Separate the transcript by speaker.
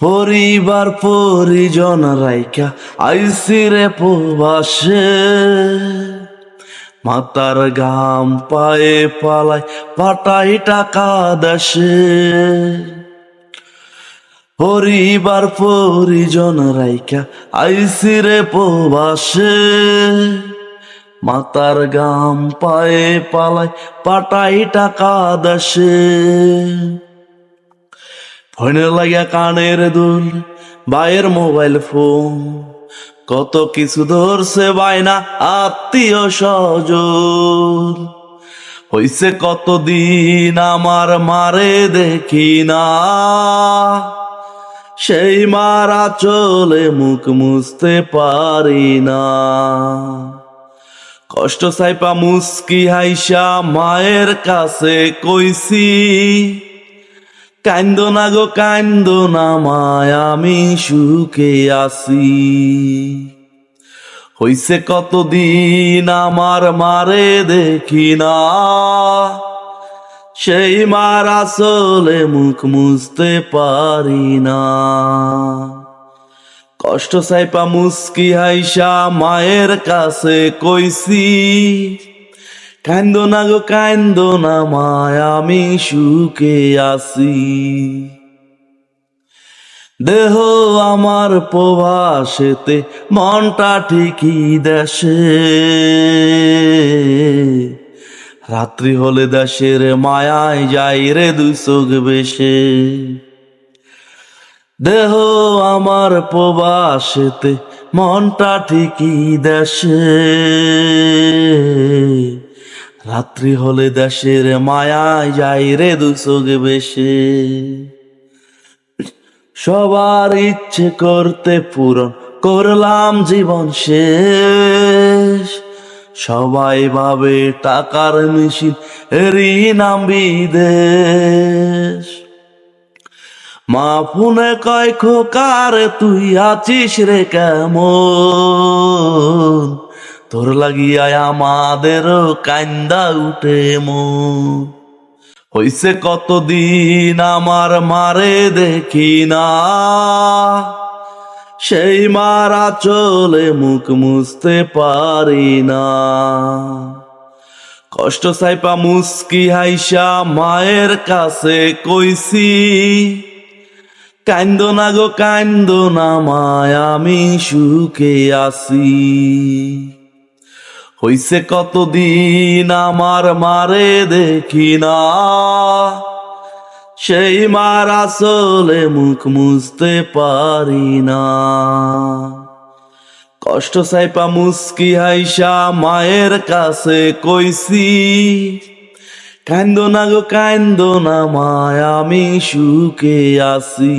Speaker 1: পরিবার পরিজন রাইকা আইসি রে প্রবাসে। মাতার গাম পায়ে পালায় পাটাই টাকা দেশে। পরিবার পরিজন রাইকা আইসি রে প্রবাসে। মাতার গাম পায়ে পালায় পাটাই টাকা দেশে। ফোনের লাগিয়া কানের দুল বাইয়ের মোবাইল ফোন। কত কিছু ধরছে বাইনা আত্মীয় স্বজন। হইছে কতদিন আমার মারে দেখি না। সেই মারা চলে মুখ মুছতে পারি না। কষ্ট সাইপা মুস্কি হাইসা মায়ের কাছে কইছি কান্দ না গো, কান্দ না মায়, আমি সুখে আসি হইছে কতদিন আমার মারে দেখি না। সেই মার আসলে মুখ মুছতে পারি না। কষ্ট সাইপা মুস্কি হাইসা মায়ের কাছে কইছি কান্দ না গো, কান্দ না মায়, আমি সুখে আসি দেহ আমার প্রবাসেতে মনটা ঠিকই দেশে। রাত্রি হলে দেশের মায়ায় যাই রে দুই চোখ বেশে। দেহ আমার প্রবাসেতে মনটা ঠিকই দেশে। রাত্রি হলে দেশের মায়ায় যাই রে দু চোখ বেশে। সবার ইচ্ছে করতে পূরণ করলাম জীবন শেষ। সবাই ভাবে টাকার মেশিন এরই নাম বিদেশ মা ফোনে কয়, খোকার তুই আছিস রে কেমন? তোর লাগিয়ায় আমাদেরও কান্দা উঠে মন। হইছে কতদিন আমার মারে দেখি না। সেই মারা চলে মুখ মুছতে পারি না। কষ্ট সাইপা মুস্কি হাইসা মায়ের কাছে কইছি, কান্দ না গো, কান্দ না মায়, আমি সুখে আসি হইছে কতদিন আমার মারে দেখি না। সেই মার আসলে মুখ মুছতে পারি না। কষ্ট সাইপা মুস্কি হাইসা মায়ের কাছে কইছি, কান্দ না গো, কান্দ না মায়, আমি সুখে আসি